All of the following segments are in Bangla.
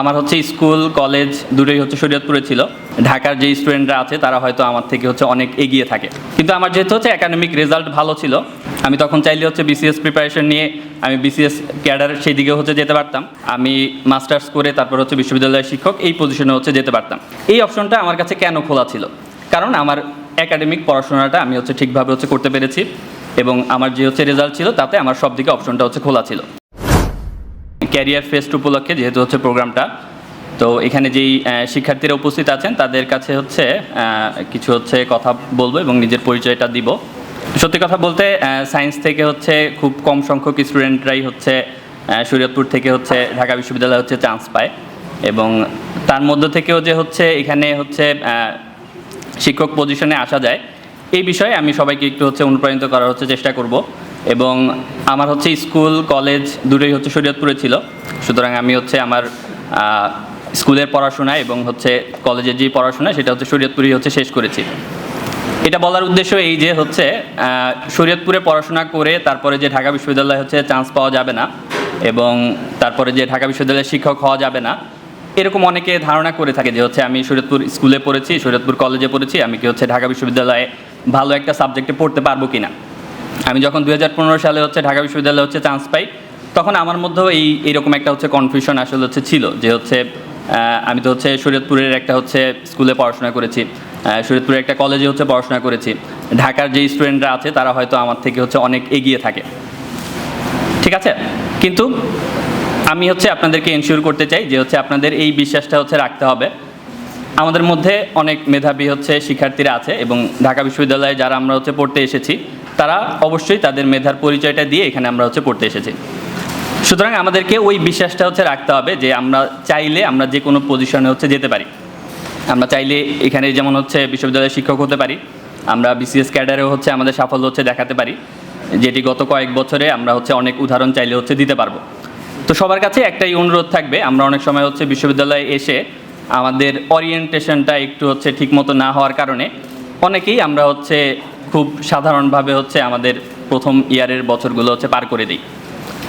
আমার হচ্ছে স্কুল, কলেজ দুটোই হচ্ছে শরীয়তপুরে ছিল। ঢাকার যে স্টুডেন্টরা আছে, তারা হয়তো আমার থেকে হচ্ছে অনেক এগিয়ে থাকে। কিন্তু আমার যেহেতু হচ্ছে একাডেমিক রেজাল্ট ভালো ছিল, আমি তখন চাইলে হচ্ছে বিসিএস প্রিপারেশন নিয়ে আমি বিসিএস ক্যাডার সেই দিকে হচ্ছে যেতে পারতাম। আমি মাস্টার্স করে তারপর হচ্ছে বিশ্ববিদ্যালয়ের শিক্ষক এই পজিশনে হচ্ছে যেতে পারতাম। এই অপশনটা আমার কাছে কেন খোলা ছিল? কারণ আমার একাডেমিক পড়াশোনাটা আমি হচ্ছে ঠিকভাবে হচ্ছে করতে পেরেছি এবং আমার যে হচ্ছে রেজাল্ট ছিল, তাতে আমার সব দিকে অপশনটা হচ্ছে খোলা ছিল। ক্যারিয়ার ফেস্ট উপলক্ষে যেহেতু হচ্ছে প্রোগ্রামটা, তো এখানে যেই শিক্ষার্থীরা উপস্থিত আছেন তাদের কাছে হচ্ছে কিছু হচ্ছে কথা বলব এবং নিজের পরিচয়টা দিব। সত্যি কথা বলতে সায়েন্স থেকে হচ্ছে খুব কম সংখ্যক স্টুডেন্টরাই হচ্ছে শরীয়তপুর থেকে হচ্ছে ঢাকা বিশ্ববিদ্যালয়ে হচ্ছে চান্স পায় এবং তার মধ্য থেকেও যে হচ্ছে এখানে হচ্ছে শিক্ষক পজিশনে আসা যায়, এই বিষয়ে আমি সবাইকে একটু হচ্ছে অনুপ্রাণিত করার হচ্ছে চেষ্টা করব। এবং আমার হচ্ছে স্কুল, কলেজ দুটোই হচ্ছে শরীয়তপুরে ছিল। সুতরাং আমি হচ্ছে আমার স্কুলের পড়াশোনা এবং হচ্ছে কলেজের যে পড়াশোনা সেটা হচ্ছে শরীয়তপুরেই হচ্ছে শেষ করেছি। এটা বলার উদ্দেশ্য এই যে হচ্ছে শরীয়তপুরে পড়াশোনা করে তারপরে যে ঢাকা বিশ্ববিদ্যালয়ে হচ্ছে চান্স পাওয়া যাবে না এবং তারপরে যে ঢাকা বিশ্ববিদ্যালয়ের শিক্ষক হওয়া যাবে না, এরকম অনেকে ধারণা করে থাকে যে হচ্ছে আমি শরীয়তপুর স্কুলে পড়েছি, শরীয়তপুর কলেজে পড়েছি, আমি কি হচ্ছে ঢাকা বিশ্ববিদ্যালয়ে ভালো একটা সাবজেক্টে পড়তে পারব কিনা। আমি যখন দু হাজার পনেরো সালে হচ্ছে ঢাকা বিশ্ববিদ্যালয়ে হচ্ছে চান্স পাই, তখন আমার মধ্যেও এই, এরকম একটা হচ্ছে কনফিউশন আসলে হচ্ছে ছিল যে হচ্ছে আমি তো হচ্ছে শরীয়তপুরের একটা হচ্ছে স্কুলে পড়াশোনা করেছি শরীয়তপুরের একটা কলেজে হচ্ছে পড়াশোনা করেছি। ঢাকার যে স্টুডেন্টরা আছে, তারা হয়তো আমার থেকে হচ্ছে অনেক এগিয়ে থাকে। ঠিক আছে? কিন্তু আমি হচ্ছে আপনাদেরকে এনশিওর করতে চাই যে হচ্ছে আপনাদের এই বিশ্বাসটা হচ্ছে রাখতে হবে। আমাদের মধ্যে অনেক মেধাবী হচ্ছে শিক্ষার্থীরা আছে এবং ঢাকা বিশ্ববিদ্যালয়ে যারা আমরা হচ্ছে পড়তে এসেছি তারা অবশ্যই তাদের মেধার পরিচয়টা দিয়ে এখানে আমরা হচ্ছে পড়তে এসেছি। সুতরাং আমাদেরকে ওই বিশ্বাসটা হচ্ছে রাখতে হবে যে আমরা চাইলে আমরা যে কোনো পজিশনে হচ্ছে যেতে পারি। আমরা চাইলে এখানে যেমন হচ্ছে বিশ্ববিদ্যালয়ের শিক্ষক হতে পারি, আমরা বিসিএস ক্যাডারেও হচ্ছে আমাদের সাফল্য হচ্ছে দেখাতে পারি, যেটি গত কয়েক বছরে আমরা হচ্ছে অনেক উদাহরণ চাইলে হচ্ছে দিতে পারব। তো সবার কাছে একটাই অনুরোধ থাকবে, আমরা অনেক সময় হচ্ছে বিশ্ববিদ্যালয়ে এসে আমাদের ওরিয়েন্টেশনটা একটু হচ্ছে ঠিকমতো না হওয়ার কারণে অনেকেই আমরা হচ্ছে খুব সাধারণভাবে হচ্ছে আমাদের প্রথম ইয়ারের বছরগুলো হচ্ছে পার করে দিই।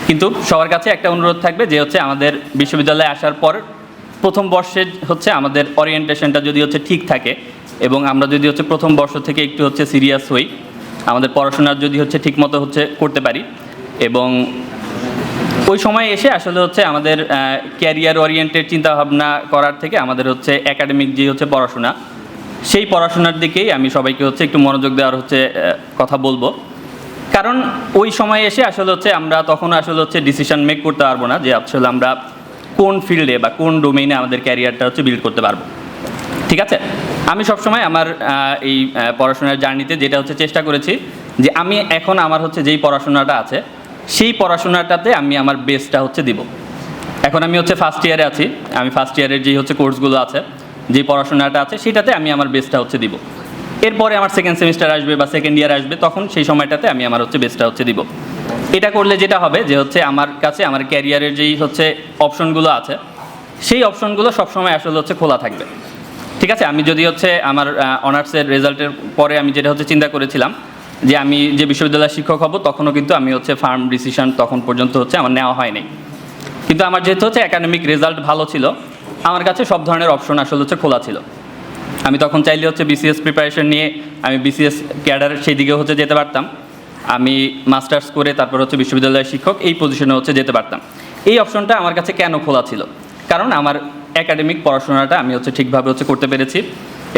কিন্তু সবার কাছে একটা অনুরোধ থাকবে যে হচ্ছে আমাদের বিশ্ববিদ্যালয়ে আসার পর প্রথম বর্ষে হচ্ছে আমাদের ওরিয়েন্টেশনটা যদি হচ্ছে ঠিক থাকে এবং আমরা যদি হচ্ছে প্রথম বর্ষ থেকে একটু হচ্ছে সিরিয়াস হই, আমাদের পড়াশোনার যদি হচ্ছে ঠিকমতো হচ্ছে করতে পারি এবং ওই সময় এসে আসলে হচ্ছে আমাদের ক্যারিয়ার ওরিয়েন্টেড চিন্তাভাবনা করার থেকে আমাদের হচ্ছে একাডেমিক যে হচ্ছে পড়াশোনা সেই পড়াশোনার দিকেই আমি সবাইকে হচ্ছে একটু মনোযোগ দেওয়ার হচ্ছে কথা বলব। কারণ ওই সময় এসে আসলে হচ্ছে আমরা তখন আসলে হচ্ছে ডিসিশন মেক করতে পারব না যে আসলে আমরা কোন ফিল্ডে বা কোন ডোমেইনে আমাদের ক্যারিয়ারটা হচ্ছে বিল্ড করতে পারব। ঠিক আছে? আমি সবসময় আমার এই পড়াশোনার জার্নিতে যেটা হচ্ছে চেষ্টা করেছি যে আমি এখন আমার হচ্ছে যেই পড়াশোনাটা আছে, সেই পড়াশোনাটাতে আমি আমার বেস্টটা হচ্ছে দিব। এখন আমি হচ্ছে ফার্স্ট ইয়ারে আছি। আমি ফার্স্ট ইয়ারের যেই হচ্ছে কোর্সগুলো আছে যে পড়াশোনাটা আছে, সেটাতে আমি আমার বেস্টটা হচ্ছে দিব। এরপরে আমার সেকেন্ড সেমিস্টার আসবে বা সেকেন্ড ইয়ার আসবে, তখন সেই সময়টাতে আমি আমার হচ্ছে বেস্টটা হচ্ছে দিব। এটা করলে যেটা হবে যে হচ্ছে আমার কাছে, আমার ক্যারিয়ারের যেই হচ্ছে অপশনগুলো আছে, সেই অপশনগুলো সবসময় আসলে হচ্ছে খোলা থাকবে। ঠিক আছে? আমি যদি হচ্ছে আমার অনার্সের রেজাল্টের পরে আমি যেটা হচ্ছে চিন্তা করেছিলাম, যে আমি যে বিশ্ববিদ্যালয়ের শিক্ষক হব, তখনও কিন্তু আমি হচ্ছে ফার্ম ডিসিশন তখন পর্যন্ত হচ্ছে আমার নেওয়া হয়নি। কিন্তু আমার যেহেতু হচ্ছে একাডেমিক রেজাল্ট ভালো ছিল আমার কাছে সব ধরনের অপশন আসলে হচ্ছে খোলা ছিল। আমি তখন চাইলে হচ্ছে বিসিএস প্রিপারেশন নিয়ে আমি বিসিএস ক্যাডার সেই দিকে হচ্ছে যেতে পারতাম। আমি মাস্টার্স করে তারপর হচ্ছে বিশ্ববিদ্যালয়ের শিক্ষক এই পজিশনে হচ্ছে যেতে পারতাম। এই অপশনটা আমার কাছে কেন খোলা ছিল? কারণ আমার একাডেমিক পড়াশোনাটা আমি হচ্ছে ঠিকভাবে হচ্ছে করতে পেরেছি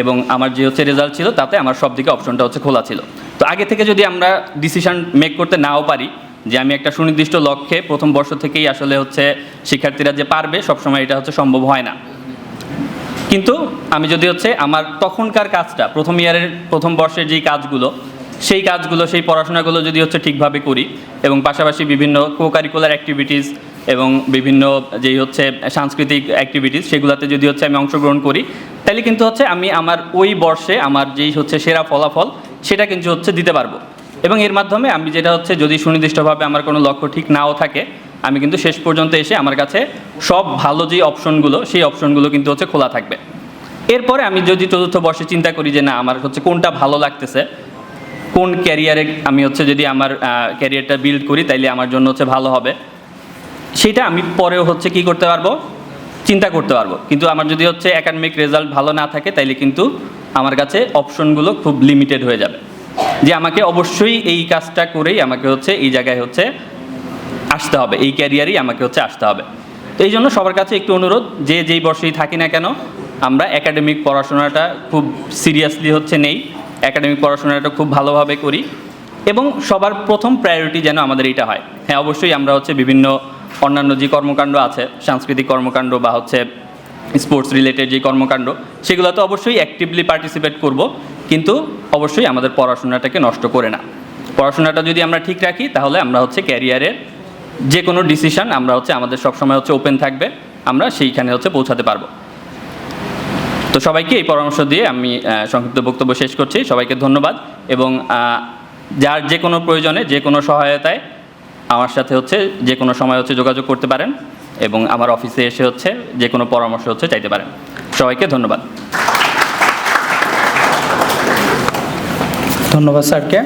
এবং আমার যে হচ্ছে রেজাল্ট ছিল তাতে আমার সব দিকে অপশনটা হচ্ছে খোলা ছিল। তো আগে থেকে যদি আমরা ডিসিশন মেক করতে নাও পারি যে আমি একটা সুনির্দিষ্ট লক্ষ্যে প্রথম বর্ষ থেকেই আসলে হচ্ছে শিক্ষার্থীরা যে পারবে, সবসময় এটা হচ্ছে সম্ভব হয় না। কিন্তু আমি যদি হচ্ছে আমার তখনকার কাজটা, প্রথম ইয়ারের প্রথম বর্ষের যেই কাজগুলো, সেই কাজগুলো, সেই পড়াশোনাগুলো যদি হচ্ছে ঠিকভাবে করি এবং পাশাপাশি বিভিন্ন কো কারিকুলার অ্যাক্টিভিটিস এবং বিভিন্ন যেই হচ্ছে সাংস্কৃতিক অ্যাক্টিভিটিস সেগুলোতে যদি হচ্ছে আমি অংশগ্রহণ করি, তাহলে কিন্তু হচ্ছে আমি আমার ওই বর্ষে আমার যেই হচ্ছে সেরা ফলাফল, সেটা কিন্তু হচ্ছে দিতে পারব। এবং এর মাধ্যমে আমি যেটা হচ্ছে যদি সুনির্দিষ্টভাবে আমার কোনো লক্ষ্য ঠিক নাও থাকে, আমি কিন্তু শেষ পর্যন্ত এসে আমার কাছে সব ভালো যে অপশনগুলো, সেই অপশনগুলো কিন্তু হচ্ছে খোলা থাকবে। এরপরে আমি যদি চতুর্থ বর্ষে চিন্তা করি যে না, আমার হচ্ছে কোনটা ভালো লাগতেছে, কোন ক্যারিয়ারে আমি হচ্ছে যদি আমার ক্যারিয়ারটা বিল্ড করি, তাইলে আমার জন্য হচ্ছে ভালো হবে। সেটা আমি পরেও হচ্ছে কি করতে পারব? চিন্তা করতে পারব। কিন্তু আমার যদি হচ্ছে একাডেমিক রেজাল্ট ভালো না থাকে, তাইলে কিন্তু আমার কাছে অপশনগুলো খুব লিমিটেড হয়ে যাবে। যে আমাকে অবশ্যই এই কাজটা করেই আমাকে হচ্ছে এই জায়গায় হচ্ছে আসতে হবে, এই ক্যারিয়ারেই আমাকে হচ্ছে আসতে হবে। তো এই জন্য সবার কাছে একটু অনুরোধ, যে যেই বর্ষেই থাকি না কেন, আমরা একাডেমিক পড়াশোনাটা খুব সিরিয়াসলি হচ্ছে নেই একাডেমিক পড়াশোনাটা খুব ভালোভাবে করি এবং সবার প্রথম প্রায়োরিটি যেন আমাদের এইটা হয়। হ্যাঁ অবশ্যই আমরা হচ্ছে বিভিন্ন অন্যান্য যে কর্মকাণ্ড আছে, সাংস্কৃতিক কর্মকাণ্ড বা হচ্ছে স্পোর্টস রিলেটেড যে কর্মকাণ্ড সেগুলো তো অবশ্যই অ্যাক্টিভলি পার্টিসিপেট করব। কিন্তু অবশ্যই আমাদের পড়াশোনাটাকে নষ্ট করে না। পড়াশোনাটা যদি আমরা ঠিক রাখি, তাহলে আমরা হচ্ছে ক্যারিয়ারের যে কোনো ডিসিশন আমরা হচ্ছে আমাদের সবসময় হচ্ছে ওপেন থাকবে, আমরা সেইখানে হচ্ছে পৌঁছাতে পারব। তো সবাইকে এই পরামর্শ দিয়ে আমি সংক্ষিপ্ত বক্তব্য শেষ করছি। সবাইকে ধন্যবাদ এবং যার যে কোনো প্রয়োজনে যে কোনো সহায়তায় আমার সাথে হচ্ছে যে কোনো সময় হচ্ছে যোগাযোগ করতে পারেন এবং আমার অফিসে এসে হচ্ছে যে কোনো পরামর্শ হচ্ছে চাইতে পারেন। সবাইকে ধন্যবাদ। ধন্যবাদ স্যারকে।